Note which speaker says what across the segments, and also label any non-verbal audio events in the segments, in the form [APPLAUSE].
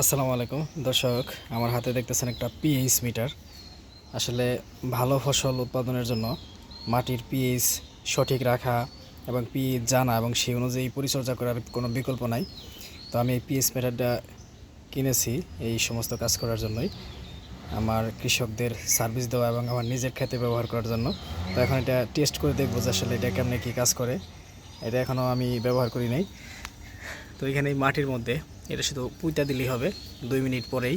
Speaker 1: আসসালামু আলাইকুম। দর্শক, আমার হাতে দেখতেছেন একটা পিএইচ মিটার। আসলে ভালো ফসল উৎপাদনের জন্য মাটির পিএইচ সঠিক রাখা এবং পিএইচ জানা এবং সেই অনুযায়ী পরিচর্যা করার কোনো বিকল্প নাই। তো আমি এই পিএইচ মিটারটা কিনেছি এই সমস্ত কাজ করার জন্যই। আমার কৃষকদের সার্ভিস দেওয়া এবং আমার নিজের ক্ষেতে ব্যবহার করার জন্য। তো এখন এটা টেস্ট করে দেখব যে আসলে এটা কেমনে কী কাজ করে। এটা এখনও আমি ব্যবহার করি নাই। তো এখানে এই মাটির মধ্যে এটা শুধু পুঁতা দিলেই হবে। দুই মিনিট পরেই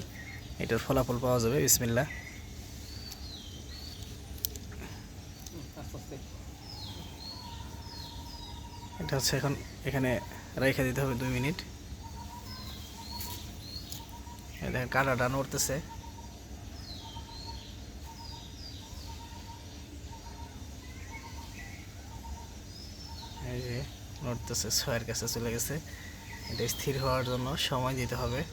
Speaker 1: এটার ফলাফল পাওয়া যাবে। বিসমিল্লা এটা হচ্ছে এখন এখানে রেখে দিতে হবে দুই মিনিট। দেখেন কাটাটা নড়তেছে। নড়তেছে, ছয়ের কাছে চলে গেছে। এটা স্থির হওয়ার জন্য সময় দিতে হবে।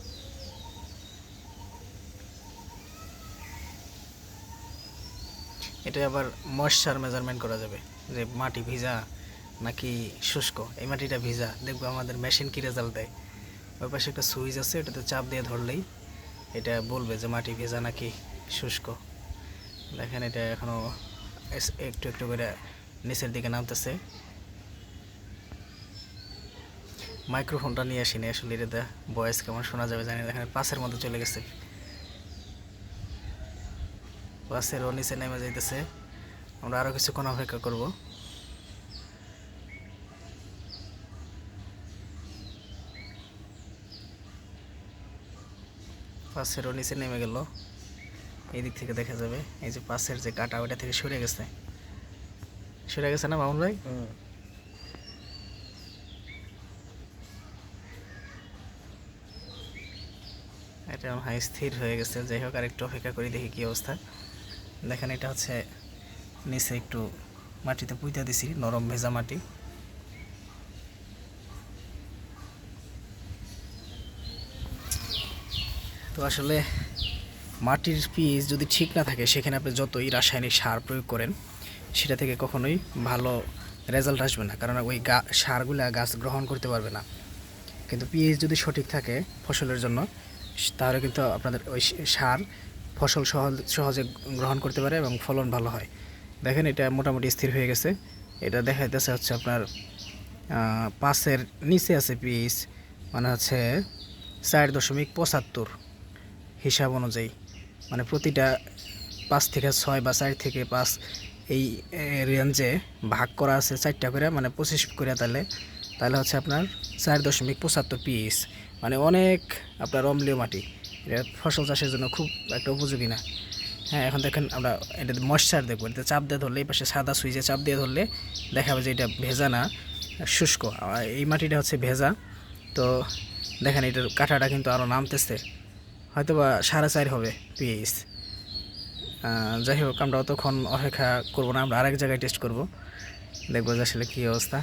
Speaker 1: এটা আবার ময়শ্চার মেজারমেন্ট করা যাবে, যে মাটি ভিজা নাকি শুষ্ক? এই মাটিটা ভিজা, দেখব আমাদের মেশিন কি রেজাল্ট দেয়? ওই পাশে একটা সুইচ আছে ওটাতে চাপ দিয়ে ধরলেই এটা বলবে যে মাটি ভেজা নাকি শুষ্ক। দেখেন এটা এখনও এস- একটু একটু করে নিচের দিকে নামতেছে। মাইক্রোফোনটা নিয়ে আসিনি, আসলে এটা ভয়েস কেমন শোনা যাবে জানি না, এখানে পাশের মধ্যে চলে গেছে। পাশের ও নিচে নেমে যাইতেছে। আমরা আরও কিছুক্ষণ অপেক্ষা করব। পাশের ও নিচে নেমে গেল। এই দিক থেকে দেখা যাবে, এই যে পাশের যে কাটা ওটা থেকে সরে গেছে। সরে গেছে না মামুন ভাই? এটা হাই স্থির হয়ে গেছে। যাই হোক, আরেকটু অপেক্ষা করি, দেখি কী অবস্থা। দেখেন, এটা হচ্ছে নিচে একটু মাটিতে পুঁতা দিছি, নরম ভেজা মাটি। তো আসলে মাটির পিএইচ যদি ঠিক না থাকে, সেখানে আপনি যতই রাসায়নিক সার প্রয়োগ করেন, সেটা থেকে কখনোই ভালো রেজাল্ট আসবে না। কারণ ওই গা, সারগুলা গাছ গ্রহণ করতে পারবে না। কিন্তু পিএইচ যদি সঠিক থাকে ফসলের জন্য তাহলে কিন্তু আপনাদের ওই সার ফসল সহজ, সহজে গ্রহণ করতে পারে এবং ফলন ভালো হয়। দেখেন এটা মোটামুটি স্থির হয়ে গেছে। এটা দেখা যাচ্ছে হচ্ছে আপনার পাঁচের নিচে আছে পিস মানে হচ্ছে চার দশমিক পঁচাত্তর হিসাব অনুযায়ী। মানে প্রতিটা পাঁচ থেকে ছয় বা চার থেকে পাঁচ এই রেঞ্জে ভাগ করা আছে চারটা করে মানে পঁচিশ করে তাহলে তাহলে হচ্ছে আপনার চার দশমিক পঁচাত্তর পিস মানে অনেক আপনার অম্লীয় মাটি। এটা ফসল চাষের জন্য খুব একটা উপযোগী না। হ্যাঁ এখন দেখেন আমরা এটা ময়শ্চার দেখব। এটা চাপ দিয়ে ধরলে এই পাশে সাদা সুইচে চাপ দিয়ে ধরলে দেখা যাবে যে এটা ভেজা না, শুষ্ক। এই মাটিটা হচ্ছে ভেজা। তো দেখেন এটার কাঁটাটা কিন্তু আরও নামতেছে। হয়তো বা সাড়ে চার হবে পিএইচ যাই হোক, আমরা অতক্ষণ অপেক্ষা করব না, আমরা আরেক জায়গায় টেস্ট করব। দেখব যে আসলে কী অবস্থা।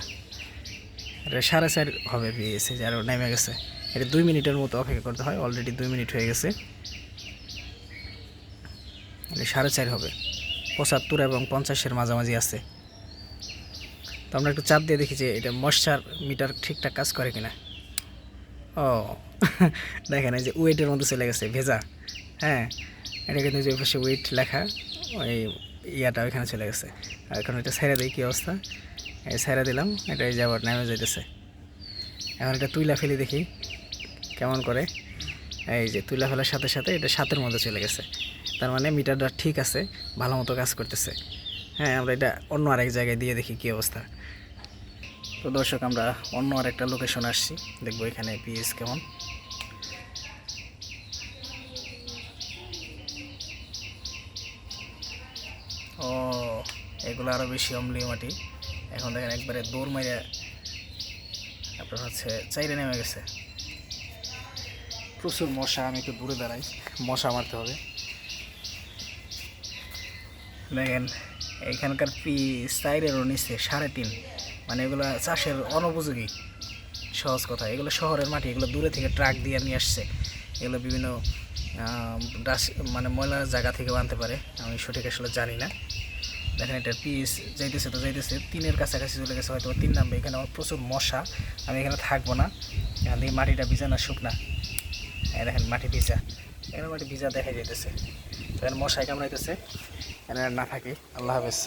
Speaker 1: এটা সাড়ে চার হবে পিএইচ আরও নেমে গেছে। এটা দুই মিনিটের মতো অপেক্ষা করতে হয় অলরেডি দুই মিনিট হয়ে গেছে। এটা সাড়ে চার হবে। পঁচাত্তর এবং পঞ্চাশের মাঝামাঝি আছে। তো আমরা একটু চাপ দিয়ে দেখি যে এটা মশার মিটার ঠিকঠাক কাজ করে কিনা। ও, [LAUGHS] দেখেন এই যে ওয়েটের মধ্যে চলে গেছে, ভেজা। হ্যাঁ এটা কিন্তু যে পাশে ওয়েট লেখা, ওই ইয়াটা ওইখানে চলে গেছে। আর এখন এটা ছেড়ে দিই, কী অবস্থা? এই ছেড়ে দিলাম এটা এই যে আবার নেমে যাইতেছে। এখন এটা তুইলা ফেলি দেখি। কেমন করে? এই যে তুইলা ফেলার সাথে সাথে এটা সাতের মধ্যে চলে গেছে। তার মানে মিটারটা ঠিক আছে, ভালো মতো কাজ করতেছে। হ্যাঁ আমরা এটা অন্য আরেক জায়গায় দিয়ে দেখি কী অবস্থা। তো দর্শক, আমরা অন্য আরেকটা লোকেশন আসছি। দেখব এখানে পিএস কেমন। ও, এগুলো আরও বেশি অম্লীয় মাটি। এখন দেখেন একবারে দৌড় মাইরে আপনার হচ্ছে চাইরে নেমে গেছে। প্রচুর মশা, আমি একটু দূরে দাঁড়াই। মশা মারতে হবে। দেখেন, এখানকার পি সাইডেরও নিচে সাড়ে তিন। মানে এগুলো চাষের অনুপযোগী। সহজ কথা। এগুলো শহরের মাটি, এগুলো দূরে থেকে ট্রাক দিয়ে নিয়ে আসছে। এগুলো বিভিন্ন মানে ময়লা জায়গা থেকে আনতে পারে। আমি সঠিক আসলে জানি না। দেখেন, এটা পিস যাইতেছে তো যাইতেছে। তিনের কাছাকাছি চলে গেছে হয়তো তিন নামবে। এখানে আমার প্রচুর মশা। আমি এখানে থাকব না। এখান থেকে মাটিটা ভিজে না শুকনা। দেখেন মাটি ভিজা। এখানে মাটি ভিজা দেখা যেতেছে তো মশাই কামড়াইতেছে। এখানে না থাকি। আল্লাহ হাফেজ।